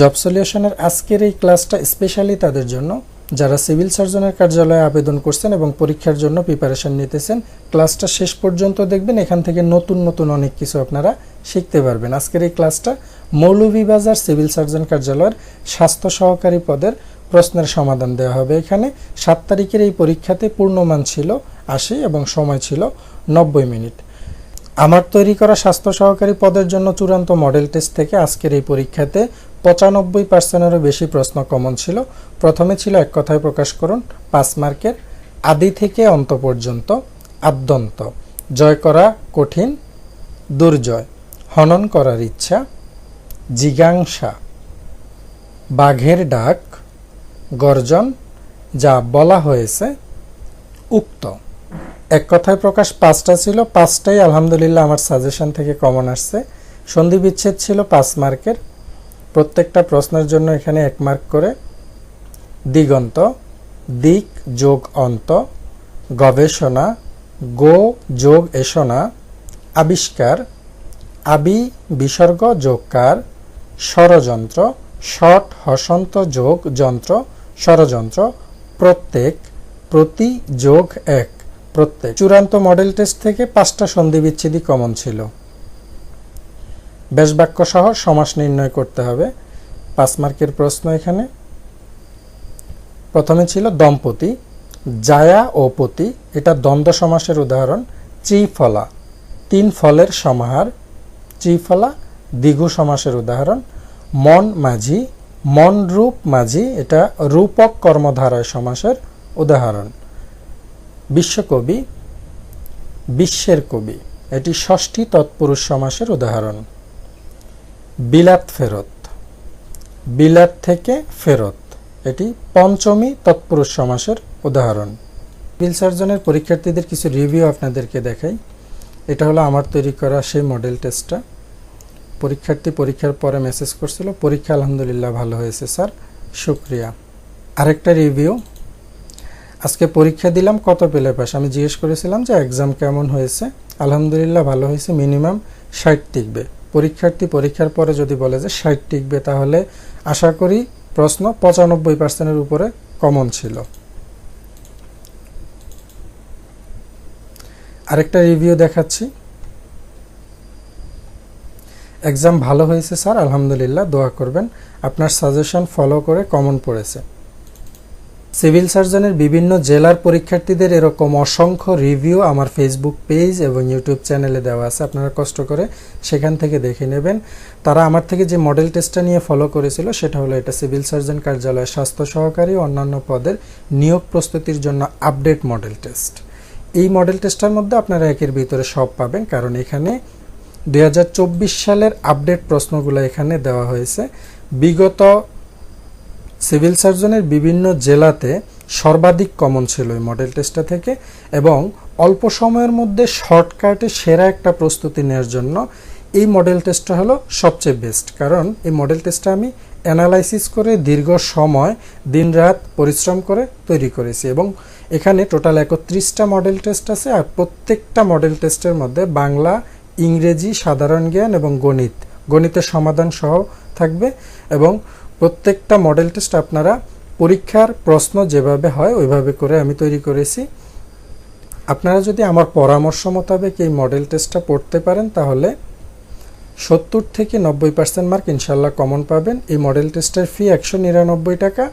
Job সলিউশনের আজকের এই ক্লাসটা স্পেশালি তাদের জন্য। যারা সিভিল সার্জনের কার্যালয়ে আবেদন করছেন এবং পরীক্ষার জন্য প্রিপারেশন নিতেছেন, ক্লাসটা শেষ পর্যন্ত দেখবেন, এখান থেকে নতুন নতুন অনেক কিছু আপনারা শিখতে পারবেন। আজকের এই ক্লাসটা মৌলভীবাজার সিভিল সার্জন কার্যালয়ের স্বাস্থ্য সহকারী পদের প্রশ্নের সমাধান দেওয়া হবে এখানে। সাত তারিখের এই পরীক্ষাতে পূর্ণমান ছিল আশি এবং সময় ছিল নব্বই মিনিট। আমার তৈরি করা স্বাস্থ্য সহকারী পদের জন্য চূড়ান্ত মডেল টেস্ট থেকে আজকের এই পরীক্ষাতে পঁচানব্বই পার্সেন্টেরও বেশি প্রশ্ন কমন ছিল। প্রথমে ছিল এক কথায় প্রকাশ করুন, পাঁচ মার্কের আদি থেকে অন্ত পর্যন্ত আদ্যন্ত। জয় করা কঠিন, দুর্জয়। হনন করার ইচ্ছা, জিজ্ঞাংসা। বাঘের ডাক, গর্জন, যা বলা হয়েছে, উক্ত। কথায় প্রকাশ পাঁচটা ছিল, পাঁচটাই আলহামদুলিল্লাহ আমার সাজেশন থেকে কমন আসছে। সন্ধি বিচ্ছেদ ছিল পাঁচ মার্কের। প্রত্যেকটা প্রশ্নের জন্য এখানে এক মার্ক করে। দিগন্ত, দিক যোগ অন্ত, গবেষণা, গো যোগ এসনা, আবিষ্কার, আবি বিসর্গ যোগকার, ষড়যন্ত্র, ষট হসন্ত যোগ যন্ত্র, ষড়যন্ত্র, প্রত্যেক, প্রতি যোগ এক। প্রত্যেক চূড়ান্ত মডেল টেস্ট থেকে পাঁচটা সন্ধি বিচ্ছেদই কমন ছিল। বেশ বাক্য সহ সমাস নির্ণয় করতে হবে। পাঁচ মার্কের প্রশ্ন এখানে। প্রথমে ছিল দম্পতি, জায়া ও পতি। এটা দ্বন্দ্ব সমাসের উদাহরণ। ত্রিফলা, তিন ফলের সমাহার। ত্রিফলা দ্বিগু সমাসের উদাহরণ। মন মাঝি, মন রূপ মাঝি। এটা রূপক কর্মধারায় সমাসের উদাহরণ। বিশ্বকবি, বিশ্বের কবি। এটি ষষ্ঠী তৎপুরুষ সমাসের উদাহরণ। বিলাত ফেরত। বিলাত থেকে ফেরত। এটি পঞ্চমী তৎপুরুষ সমাসের উদাহরণ। বিল সার্জনের পরীক্ষার্থীদের কিছু রিভিউ আপনাদেরকে দেখাই। এটা হলো আমার তৈরি করা সেই মডেল টেস্টটা পরীক্ষার্থী পরীক্ষার পরে মেসেজ করছিল, পরীক্ষা আলহামদুলিল্লাহ ভালো হয়েছে, স্যার। শুক্রিয়া। আরেকটা রিভিউ আজকে পরীক্ষা দিলাম, কত পেলে পাস আমি জিজ্ঞেস করেছিলাম যে এক্সাম কেমন হয়েছে? আলহামদুলিল্লাহ ভালো হয়েছে মিনিমাম ষাট টিকবে। পরীক্ষার্থী পরীক্ষার পরে যদি বলে যে ষাট টিকবে, তাহলে আশা করি প্রশ্ন পঁচানব্বই পার্সেন্টের উপরে কমন ছিল। আরেকটা রিভিউ দেখাচ্ছি। এক্সাম ভালো হয়েছে, স্যার। আলহামদুলিল্লাহ, দোয়া করবেন। আপনার সাজেশন ফলো করে কমন পড়েছে। সিভিল সার্জনের বিভিন্ন জেলার পরীক্ষার্থীদের এরকম অসংখ্য রিভিউ আমার ফেসবুক পেজ এবং ইউটিউব চ্যানেলে দেওয়া আছে। আপনারা কষ্ট করে সেখান থেকে দেখে নেবেন। তারা আমার থেকে যে মডেল টেস্টটা নিয়ে ফলো করেছিল, সেটা হলো এটা সিভিল সার্জন কার্যালয়ের স্বাস্থ্য সহকারী অন্যান্য পদের নিয়োগ প্রস্তুতির জন্য আপডেট মডেল টেস্ট। এই মডেল টেস্টটার মধ্যে আপনারা একের ভিতরে সব পাবেন, কারণ এখানে দু হাজার চব্বিশ সালের আপডেট প্রশ্নগুলো এখানে দেওয়া হয়েছে। বিগত সিভিল সার্জনের বিভিন্ন জেলাতে সর্বাধিক কমন ছিল এই মডেল টেস্টটা থেকে এবং অল্প সময়ের মধ্যে শর্টকাটে সেরা একটা প্রস্তুতি নেওয়ার জন্য এই মডেল টেস্টটা হলো সবচেয়ে বেস্ট কারণ এই মডেল টেস্টটা আমি অ্যানালাইসিস করে দীর্ঘ সময় দিনরাত পরিশ্রম করে তৈরি করেছি এবং এখানে টোটাল একত্রিশটা মডেল টেস্ট আছে আর প্রত্যেকটা মডেল টেস্টের মধ্যে বাংলা, ইংরেজি, সাধারণ জ্ঞান এবং গণিত, গণিতের সমাধান সহ থাকবে এবং প্রত্যেকটা মডেল টেস্ট আপনারা পরীক্ষার প্রশ্ন যেভাবে হয়, ওইভাবে করে আমি তৈরি করেছি। আপনারা যদি আমার পরামর্শ মোতাবেক এই মডেল টেস্টটা পড়তে পারেন, তাহলে সত্তর থেকে নব্বই পার্সেন্ট মার্ক ইনশাল্লাহ কমন পাবেন। এই মডেল টেস্টের ফি একশো নিরানব্বই টাকা।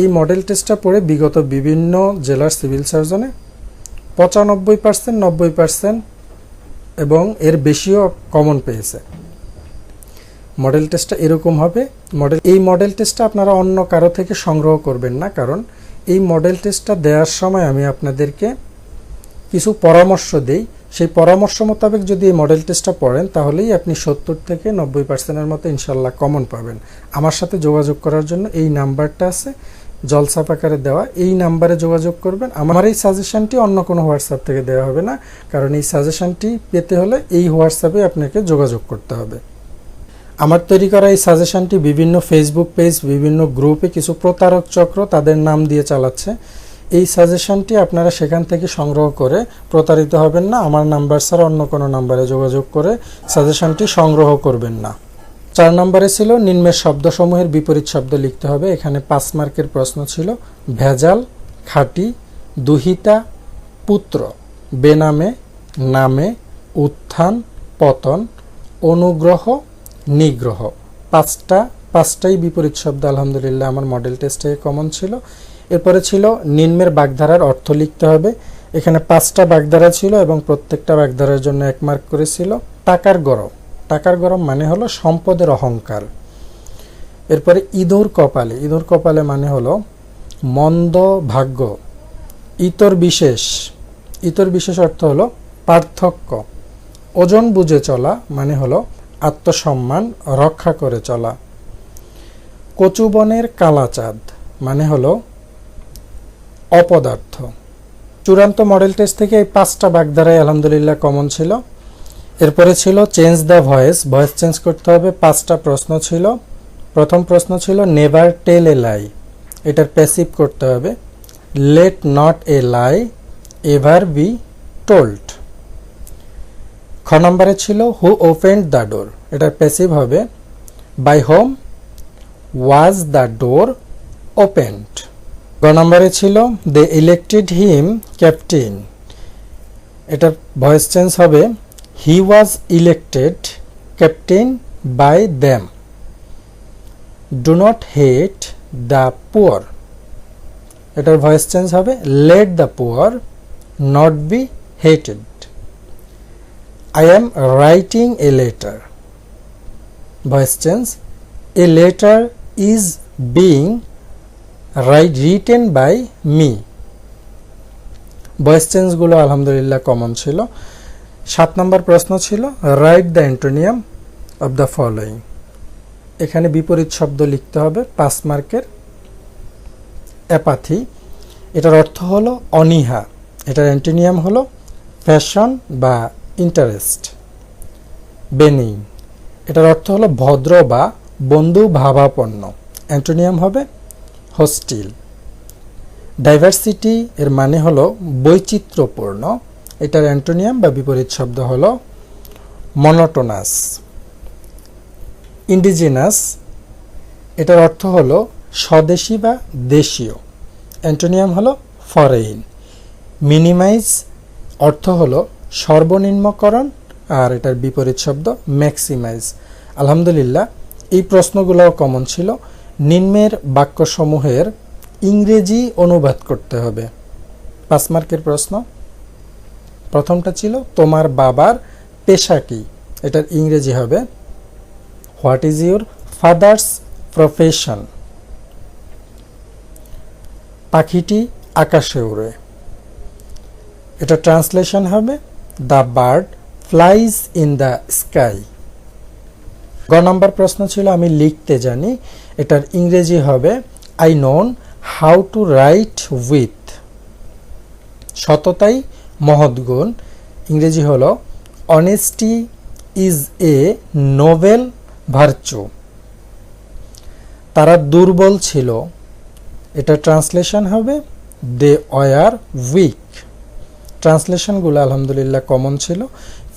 এই মডেল টেস্টটা পড়ে বিগত বিভিন্ন জেলার সিভিল সার্জনে পঁচানব্বই পার্সেন্ট নব্বই পার্সেন্ট এবং এর বেশিও কমন পেয়েছে। মডেল টেস্টটা এরকম হবে। মডেল এই মডেল টেস্টটা আপনারা অন্য কারও থেকে সংগ্রহ করবেন না, কারণ এই মডেল টেস্টটা দেওয়ার সময় আমি আপনাদেরকে কিছু পরামর্শ দেই। সেই পরামর্শ মোতাবেক যদি এই মডেল টেস্টটা পড়েন, তাহলেই আপনি সত্তর থেকে নব্বই পার্সেন্টের মতো ইনশাল্লাহ কমন পাবেন। আমার সাথে যোগাযোগ করার জন্য এই নাম্বারটা আছে, জলসাপ আকারে দেওয়া। এই নাম্বারে যোগাযোগ করবেন। আমার এই সাজেশনটি অন্য কোনো হোয়াটসঅ্যাপ থেকে দেওয়া হবে না, কারণ এই সাজেশনটি পেতে হলে এই হোয়াটসঅ্যাপে আপনাকে যোগাযোগ করতে হবে। আমার তৈরি করা এই সাজেশনটি বিভিন্ন ফেসবুক পেজ বিভিন্ন গ্রুপে কিছু প্রতারক চক্র তাদের নাম দিয়ে চালাচ্ছে। এই সাজেশনটি আপনারা সেখান থেকে সংগ্রহ করে প্রতারিত হবেন না, আমার নাম্বার ছাড়া অন্য কোনো নাম্বারে যোগাযোগ করে সাজেশনটি সংগ্রহ করবেন না। চার নম্বরে ছিল নিম্নের শব্দসমূহের বিপরীত শব্দ লিখতে হবে। এখানে পাঁচ মার্কের প্রশ্ন ছিল, ভেজাল, খাঁটি, দুহিতা, পুত্র, বেনামে, নামে, উত্থান, পতন, অনুগ্রহ নিগ্রহ। পাঁচটা, পাঁচটাই বিপরীত শব্দ, আলহামদুলিল্লাহ, আমার মডেল টেস্টে কমন ছিল। এরপরে ছিল নিম্নের বাগধারার অর্থ লিখতে হবে। এখানে পাঁচটা বাগধারা ছিল এবং প্রত্যেকটা বাগধারার জন্য এক মার্ক করেছিল। টাকার গরম। টাকার গরম মানে হলো সম্পদের অহংকার। এরপরে ইঁদুর কপালে। ইঁদুর কপালে মানে হলো মন্দ ভাগ্য। ইতর বিশেষ। ইতর বিশেষ অর্থ হলো পার্থক্য। ওজন বুঝে চলা মানে হলো আত্মসম্মান, রক্ষা করে চলা। কচুবনের কালাচাঁদ মানে হলো অপদার্থ। চূড়ান্ত মডেল টেস্ট থেকে এই পাঁচটা বাগধারাই আলহামদুলিল্লাহ কমন ছিল। এরপরে ছিল change the voice voice change করতে হবে, পাঁচটা প্রশ্ন ছিল। প্রথম প্রশ্ন ছিল নেভার টেল এ লাই এটার প্যাসিভ করতে হবে। Let not a lie ever be told নম্বরে ছিল হু ওপেন্ড দ্য ডোর এটার প্যাসিভ হবে by whom was the door opened গ নম্বরে ছিল দে ইলেক্টেড হিম ক্যাপ্টেন এটার ভয়েস চেঞ্জ হবে he was elected captain by them do not hate the poor এটার ভয়েস চেঞ্জ হবে let the poor not be hated I am writing a letter. Voice change. A letter is being write, written by me. Voice চেঞ্জগুলো আলহামদুলিল্লাহ common ছিল সাত নম্বর প্রশ্ন ছিল write the antonym of the following এখানে বিপরীত শব্দ লিখতে হবে পাঁচ মার্কের অ্যাপাথি এটার অর্থ হলো অনীহা এটার অ্যান্টোনিয়াম হলো ফ্যাশন বা ইন্টারেস্ট বেনিং এটার অর্থ হলো ভদ্র বা বন্ধু ভাবাপন্ন অ্যান্টোনিয়াম হবে হোস্টিল ডাইভার্সিটি এর মানে হলো বৈচিত্র্যপূর্ণ। এটার অ্যান্টোনিয়াম বা বিপরীত শব্দ হলো মনোটোনাস ইন্ডিজিনাস এটার অর্থ হলো স্বদেশী বা দেশীয়। অ্যান্টোনিয়াম হলো ফরেইন মিনিমাইজ অর্থ হলো সর্বনিম্নকরণ আর এটার বিপরীত শব্দ ম্যাক্সিমাইজ আলহামদুলিল্লাহ, এই প্রশ্নগুলোও কমন ছিল। নিম্নের বাক্যসমূহের ইংরেজি অনুবাদ করতে হবে। পাঁচ মার্কের প্রশ্ন। প্রথমটা ছিল, তোমার বাবার পেশা কি? এটার ইংরেজি হবে, what is your father's profession? পাখিটি আকাশে উড়ে। এটা ট্রান্সলেশন হবে the bird flies in the sky. গ নম্বর প্রশ্ন ছিল, আমি লিখতে জানি, এটার ইংরেজি হবে I known how to write with সততাই মহৎ গুণ। ইংরেজি হলো honesty is a noble virtue তারা দুর্বল ছিল। এটা ট্রান্সলেশন হবে দে ওয়ার উইক ট্রান্সলেশনগুলো আলহামদুলিল্লাহ কমন ছিল।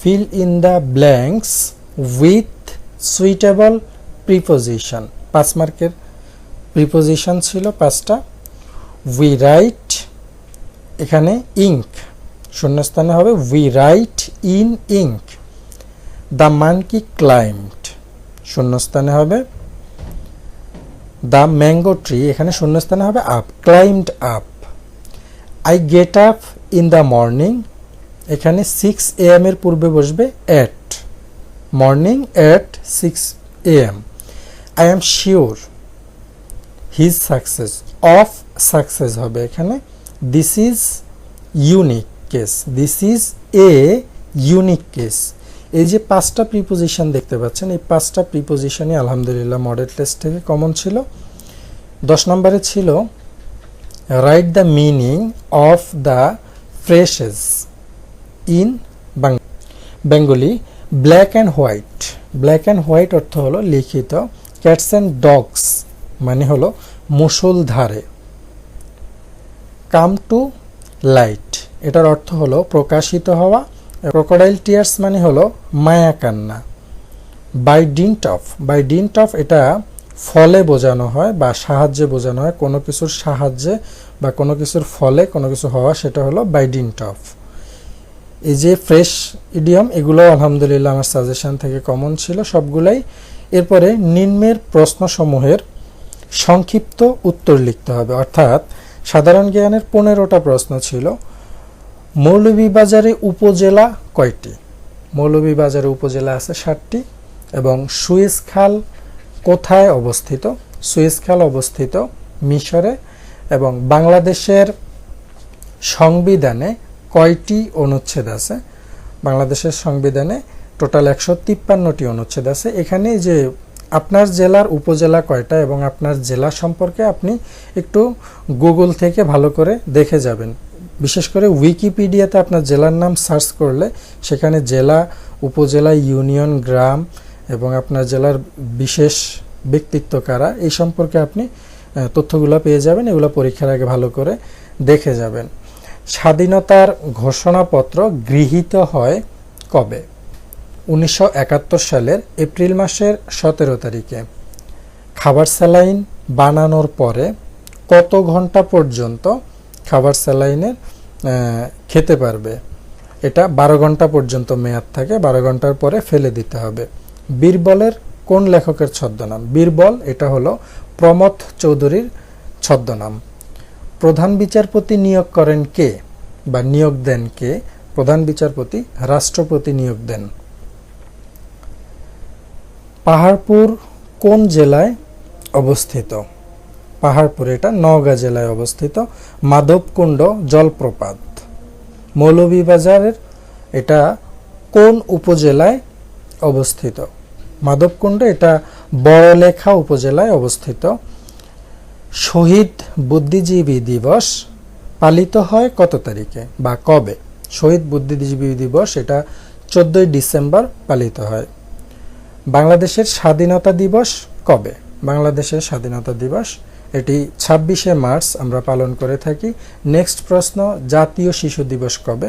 Fill in the blanks with suitable preposition পাঁচ মার্কের প্রিপোজিশন ছিল পাঁচটা। উই রাইট এখানে ইঙ্ক শূন্যস্থানে হবে we write in ink the monkey climbed শূন্যস্থানে হবে দ্য ম্যাঙ্গো ট্রি এখানে শূন্যস্থানে হবে up climbed up I get up in the morning এখানে সিক্স এ এর পূর্বে বসবে at morning at six A M I am sure his success of success হবে এখানে। This is unique case this is a unique case এই যে পাঁচটা preposition দেখতে পাচ্ছেন, এই পাঁচটা প্রিপোজিশনই আলহামদুলিল্লাহ মডেল টেস্ট থেকে কমন ছিল। দশ নম্বরে ছিল write the meaning of the phrases in Bengali black and white black and white অর্থ হলো লিখিত। ক্যাটস অ্যান্ড ডগস মানে হলো মুসলধারে কাম টু লাইট এটার অর্থ হলো প্রকাশিত হওয়া। ক্রোকোডাইল টিয়ার্স মানে হলো মায়া কান্না। By dint of by dint of এটা ফলে বোঝানো হয় বা সাহায্যে বোঝানো হয় কোনো কিছুর সাহায্যে বা কোনো কিছুর ফলে কোনো কিছু হওয়া সেটা হলো বাই ডিন্ট অফ এই যে ফ্রেশ ইডিয়ম এগুলো আলহামদুলিল্লাহ আমার সাজেশন থেকে কমন ছিল। সবগুলাই এরপরে নিম্নের প্রশ্নসমূহের সংক্ষিপ্ত উত্তর লিখতে হবে। অর্থাৎ সাধারণ জ্ঞানের পনেরোটা প্রশ্ন ছিল, মৌলভীবাজারে উপজেলা কয়টি? মৌলভীবাজারে উপজেলা আছে ষাটটি এবং সুয়েজ খাল কোথায় অবস্থিত? সুয়েজ খাল অবস্থিত, মিশরে এবং বাংলাদেশের সংবিধানে কয়টি অনুচ্ছেদ আছে? বাংলাদেশের সংবিধানে টোটাল একশো তিপ্পান্নটি অনুচ্ছেদ আছে। এখানে যে আপনার জেলার উপজেলা কয়টা এবং আপনার জেলা সম্পর্কে আপনি একটু গুগল থেকে ভালো করে দেখে যাবেন। বিশেষ করে উইকিপিডিয়াতে আপনার জেলার নাম সার্চ করলে সেখানে জেলা, উপজেলা, ইউনিয়ন, গ্রাম এবং আপনার জেলার বিশেষ ব্যক্তিত্ব কারা, এই সম্পর্কে আপনি তথ্যগুলো পেয়ে যাবেন, এগুলো পরীক্ষার আগে ভালো করে দেখে যাবেন। স্বাধীনতার ঘোষণাপত্র গৃহীত হয় কবে? উনিশশো একাত্তর সালের এপ্রিল মাসের সতেরো তারিখে। খাবার স্যালাইন বানানোর পরে কত ঘণ্টা পর্যন্ত খাবার স্যালাইনের খেতে পারবে? এটা বারো ঘণ্টা পর্যন্ত মেয়াদ থাকে, বারো ঘণ্টার পরে ফেলে দিতে হবে। বীরবলের কোন লেখকের ছদ্মনাম? বীরবল, এটা হলো প্রমথ চৌধুরীর ছদ্মনাম। প্রধান বিচারপতি নিয়োগ করেন কে বা নিয়োগ দেন কে? প্রধান বিচারপতি, রাষ্ট্রপতি নিয়োগ দেন। পাহাড়পুর কোন জেলায় অবস্থিত? পাহাড়পুর, এটা নওগাঁ জেলায় অবস্থিত। মাধবকুণ্ড জলপ্রপাত। মৌলভীবাজারের, এটা কোন উপজেলায় অবস্থিত? মাধবকুণ্ড, এটা বড়লেখা উপজেলায় অবস্থিত। শহীদ বুদ্ধিজীবী দিবস পালিত হয় কত তারিখে বা কবে? শহীদ বুদ্ধিজীবী দিবস এটা চোদ্দই ডিসেম্বর পালিত হয়। বাংলাদেশের স্বাধীনতা দিবস কবে? বাংলাদেশের স্বাধীনতা দিবস, এটি ছাব্বিশে মার্চ আমরা পালন করে থাকি। নেক্সট প্রশ্ন, জাতীয় শিশু দিবস কবে?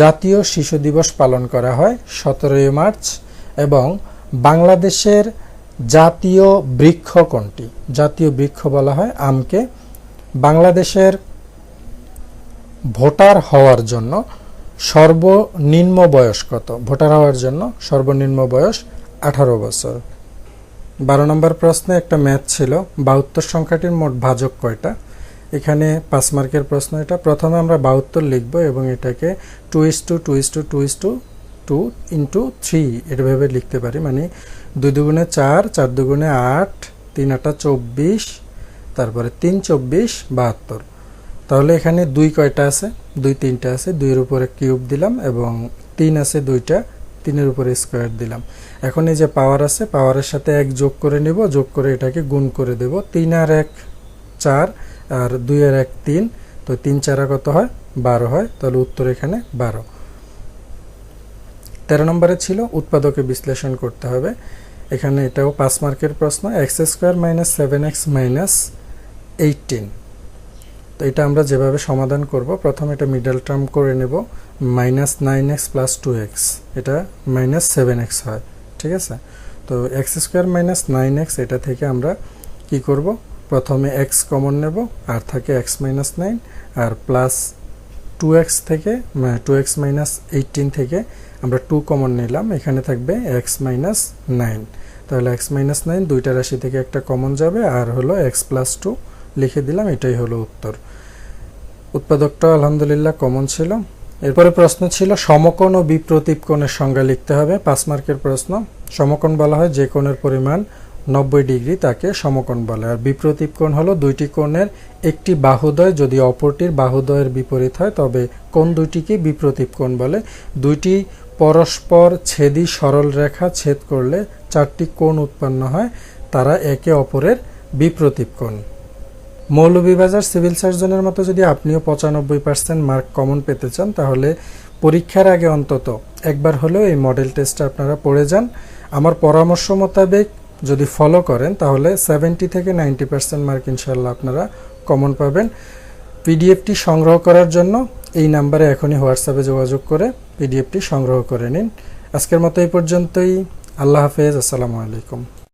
জাতীয় শিশু দিবস পালন করা হয় সতেরোই মার্চ এবং বাংলাদেশের জাতীয় বৃক্ষ কোনটি? জাতীয় বৃক্ষ বলা হয় আমকে। বাংলাদেশের ভোটার হওয়ার জন্য সর্বনিম্ন বয়স কত? ভোটার হওয়ার জন্য সর্বনিম্ন বয়স আঠারো বছর। বারো নম্বর প্রশ্নে একটা ম্যাথ ছিল, বাহাত্তর সংখ্যাটির মোট ভাজক কয়টা? এখানে পাঁচ মার্কের প্রশ্ন এটা। প্রথমে আমরা বাহাত্তর লিখব এবং এটাকে two is two two is two two is two two into three এভাবে লিখতে পারি মানে দুই দুগুণে চার চার দুগুণে আট, তিন আটা চব্বিশ, তারপরে তিন চব্বিশ, বাহাত্তর। তাহলে এখানে দুই কয়টা আছে? দুই তিনটা আছে, দুইয়ের উপরে কিউব দিলাম এবং তিন আছে দুইটা, তিনের উপরে স্কোয়ার দিলাম। এখন এই যে পাওয়ার আছে, পাওয়ারের সাথে এক যোগ করে নেব, যোগ করে এটাকে গুণ করে দেব। তিন আর এক চার, আর দুই আর এক তিন, তো তিন চারা কত হয়? বারো হয়। তাহলে উত্তর এখানে বারো। তেরো নম্বরে ছিল, উৎপাদকে বিশ্লেষণ করতে হবে। এখানে এটাও পাঁচ মার্কের প্রশ্ন, x square minus seven x minus eighteen. তো এটা আমরা যেভাবে সমাধান করব, প্রথম এটা মিডল টার্ম করে নেব, minus nine x plus two x. এটা মাইনাস সেভেন এক্স হয়, ঠিক আছে? তো x square minus nine x, এটা থেকে আমরা কি করব? প্রথমে এক্স কমন নেব, আর থাকে এক্স মাইনাস নাইন, আর প্লাস টু এক্স থেকে টু এক্স মাইনাস এইটিন থেকে আমরা টু কমন নিলাম। এখানে থাকবে এক্স মাইনাস নাইন তাহলে এক্স মাইনাস নাইন দুইটা রাশি থেকে একটা কমন যাবে, আর হলো এক্স প্লাস টু লিখে দিলাম, এটাই হলো উত্তর। উৎপাদকটা আলহামদুলিল্লাহ কমন ছিল। এরপরে প্রশ্ন ছিল, সমকোণ ও বিপ্রতীপ কোণের সংজ্ঞা লিখতে হবে। পাঁচ মার্কের প্রশ্ন। সমকোণ বলা হয় যে কোণের পরিমাণ নব্বই ডিগ্রি তাকে সমকোণ বলে। আর বিপ্রতীপ কোণ হলো দুইটি কোণের একটি বাহুদয়, যদি অপরটির বাহুদয়ের বিপরীত হয়, তবে কোন দুইটিকে বিপ্রতীপ কোণ বলে। দুইটি পরস্পর ছেদি সরল রেখা ছেদ করলে চারটি কোণ উৎপন্ন হয়, তারা একে অপরের বিপ্রতীপ কোণ। মৌলভীবাজার সিভিল সার্জনের মতো যদি আপনিও পঁচানব্বই পার্সেন্ট মার্ক কমন পেতে চান, তাহলে পরীক্ষার আগে অন্তত একবার হলেও এই মডেল টেস্টটা আপনারা পড়ে যান। আমার পরামর্শ মোতাবেক যদি ফলো করেন, তাহলে সেভেন্টি থেকে নাইনটি পার্সেন্ট মার্ক ইনশাল্লাহ আপনারা কমন পাবেন। পিডিএফটি সংগ্রহ করার জন্য এই নাম্বারে এখনই হোয়াটসঅ্যাপে যোগাযোগ করে পিডিএফটি সংগ্রহ করে নিন। আজকের মতো এই পর্যন্তই। আল্লাহ হাফেজ। আসসালামু আলাইকুম।